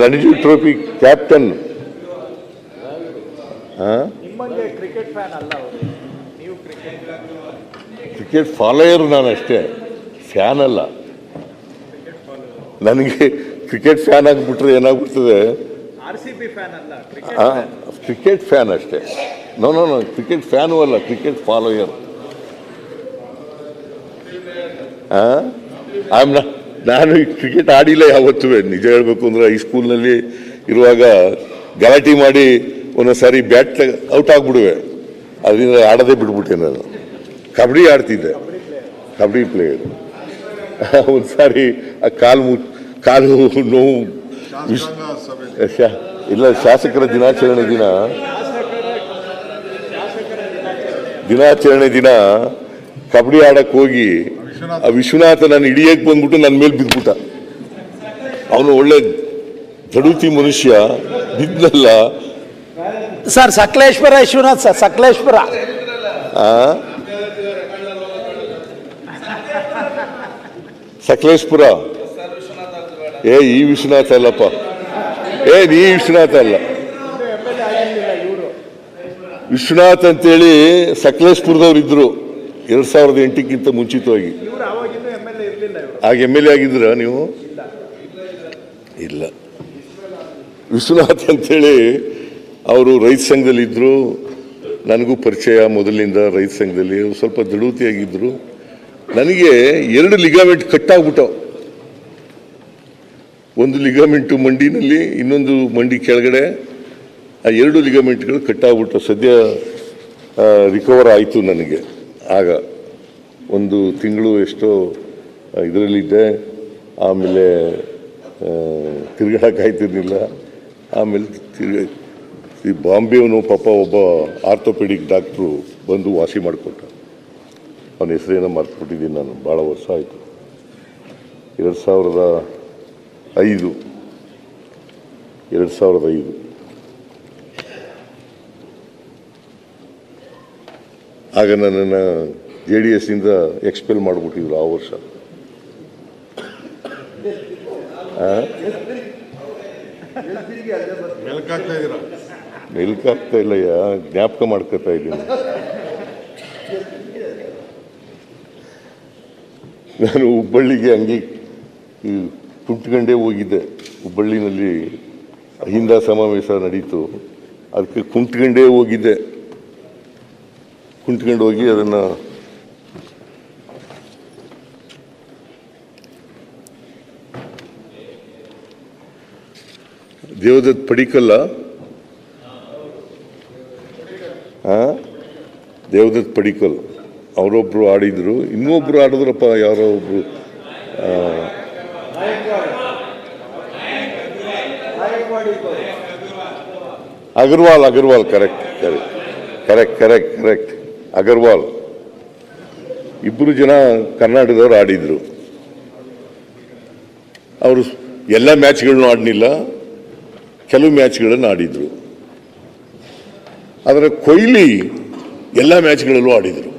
Ranji trophy captain. Cricket follower ನಾನು ಅಷ್ಟೇ fan ಅಲ್ಲ. ನನಗೆ ಕ್ರಿಕೆಟ್ ಫ್ಯಾನ್ ಆಗಿಬಿಟ್ರೆ ಏನಾಗ್ಬಿಡ್ತದೆ? ಆರ್ ಫ್ಯಾನ್ ಅಲ್ಲ ಕ್ರಿಕೆಟ್ ಫ್ಯಾನ್. ಅಷ್ಟೇ. No no no cricket fan ಅಲ್ಲ ಕ್ರಿಕೆಟ್ ಫಾಲೋಯರ್. ಐಮ್ ನಾನು ಕ್ರಿಕೆಟ್ ಆಡಿಲ್ಲ ಯಾವತ್ತೂ. ನಿಜ ಹೇಳಬೇಕು ಅಂದ್ರೆ ಸ್ಕೂಲ್ನಲ್ಲಿ ಇರುವಾಗ ಗಲಾಟೆ ಮಾಡಿ ಒಂದೊಂದು ಸಾರಿ ಬ್ಯಾಟ್ ಔಟ್ ಆಗ್ಬಿಡುವೆ. ಅದರಿಂದ ಆಡೋದೇ ಬಿಟ್ಬಿಟ್ಟೆ ನಾನು. ಕಬಡ್ಡಿ ಆಡ್ತಿದ್ದೆ. ಕಬಡ್ಡಿ ಪ್ಲೇಯರ್ ಒಂದು ಸಾರಿ ಆ ಕಾಲು ಮು, ಕಾಲು ನೋವು ಇಲ್ಲ, ಶಾಸಕರ ದಿನಾಚರಣೆ ದಿನ. ದಿನಾಚರಣೆ ದಿನ ಕಬಡ್ಡಿ ಆಡಕ್ ಹೋಗಿ ಆ ವಿಶ್ವನಾಥ ನಾನು ಇಡಿಯಕ್ ಬಂದ್ಬಿಟ್ಟು ನನ್ನ ಮೇಲೆ ಬಿದ್ಬಿಟ್ಟ ಅವನು ಒಳ್ಳೆ ದಡುತಿ ಮನುಷ್ಯ ಬಿದ್ದಲ್ಲ. Sir Sakaleshwara Vishwanath sir Sakaleshwara. ಆ? ಸಕಲೇಶ್ಪುರ? ಏ ಈ ವಿಶ್ವನಾಥ ಅಲ್ಲಪ್ಪ. ಏ ನೀ ವಿಶ್ವನಾಥ ಅಲ್ಲ. ವಿಶ್ವನಾಥ್ ಅಂತೇಳಿ ಸಕಲೇಶ್ಪುರದವ್ರು ಇದ್ರು ಎರಡ್ ಸಾವಿರದ ಎಂಟಕ್ಕಿಂತ ಮುಂಚಿತವಾಗಿ. ಆಗ ಎಂ ಎಲ್ ಎ ಆಗಿದ್ರ ನೀವು? ಇಲ್ಲ. ವಿಶ್ವನಾಥ್ ಅಂತೇಳಿ ಅವರು ರೈತ ಸಂಘದಲ್ಲಿ ಇದ್ರು ನನಗೂ ಪರಿಚಯ ಮೊದಲಿನಿಂದ ರೈತ ಸಂಘದಲ್ಲಿ ಅವ್ರು ಸ್ವಲ್ಪ ದೃಢತೆಯಾಗಿದ್ರು ನನಗೆ ಎರಡು ಲಿಗಾಮೆಂಟ್ ಕಟ್ಟಾಗ್ಬಿಟ್ಟವು. ಒಂದು ಲಿಗಾಮೆಂಟು ಮಂಡಿನಲ್ಲಿ ಇನ್ನೊಂದು ಮಂಡಿ ಕೆಳಗಡೆ ಆ ಎರಡು ಲಿಗಾಮೆಂಟ್ಗಳು ಕಟ್ಟಾಗ್ಬಿಟ್ಟು ಸದ್ಯ ರಿಕವರ್ ಆಯಿತು ನನಗೆ. ಆಗ ಒಂದು ತಿಂಗಳು ಎಷ್ಟೋ ಇದರಲ್ಲಿದ್ದೆ. ಆಮೇಲೆ ತಿರ್ಗಾಡೋಕ್ಕಾಯ್ತಿರ್ಲಿಲ್ಲ ಆಮೇಲೆ ತಿರ್ಗ, ಈ ಬಾಂಬೆಯವನು ಪಾಪ ಒಬ್ಬ ಆರ್ಥೋಪೆಡಿಕ್ ಡಾಕ್ಟ್ರು ಬಂದು ವಾಸಿ ಮಾಡಿಕೊಟ್ಟ. ಅವನ ಹೆಸರೇನೋ ಮರ್ತುಬಿಟ್ಟಿದ್ದೀನಿ ನಾನು. ಭಾಳ ವರ್ಷ ಆಯಿತು. ಎರಡು ಸಾವಿರದ ಐದು. ಎರಡು ಸಾವಿರದ ಐದು. ಆಗ ನನ್ನನ್ನು ಜೆ ಡಿ ಎಸ್ನಿಂದ ಎಕ್ಸ್ಪೆಲ್ ಮಾಡಿಬಿಟ್ಟಿದ್ರು ಆ ವರ್ಷ. ಮೆಲ್ಕಾಗ್ತಾ ಇಲ್ಲಯ್ಯ, ಜ್ಞಾಪಕ ಮಾಡ್ಕೋತಾ ಇದ್ದೀನಿ. ನಾನು ಹುಬ್ಬಳ್ಳಿಗೆ ಹಂಗೆ ಕುಂಟ್ಕಂಡೇ ಹೋಗಿದ್ದೆ. ಹುಬ್ಬಳ್ಳಿನಲ್ಲಿ ಅಹಿಂದ ಸಮಾವೇಶ ನಡೀತು. ಅದಕ್ಕೆ ಕುಂಟ್ಕಂಡೇ ಹೋಗಿದ್ದೆ. ಕುಂಟ್ಕೊಂಡು ಹೋಗಿ ಅದನ್ನು ದೇವದತ್ ಪಡಿಕಲ್ಲ? ದೇವದತ್ ಪಡಿಕಲ್. ಅವರೊಬ್ರು ಆಡಿದ್ರು. ಇನ್ನೊಬ್ರು ಆಡಿದ್ರಪ್ಪ, ಯಾರೋ ಒಬ್ಬರು Agarwal Agarwal correct correct correct correct correct Agarwal. ಇಬ್ಬರು ಜನ ಕರ್ನಾಟಕದವ್ರು ಆಡಿದ್ರು. ಅವರು ಎಲ್ಲ ಮ್ಯಾಚ್ಗಳನ್ನು ಆಡಲಿಲ್ಲ. ಕೆಲವು ಮ್ಯಾಚ್ಗಳನ್ನು ಆಡಿದ್ರು. ಆದರೆ ಕೊಹ್ಲಿ ಎಲ್ಲ ಮ್ಯಾಚ್ಗಳಲ್ಲೂ ಆಡಿದರು.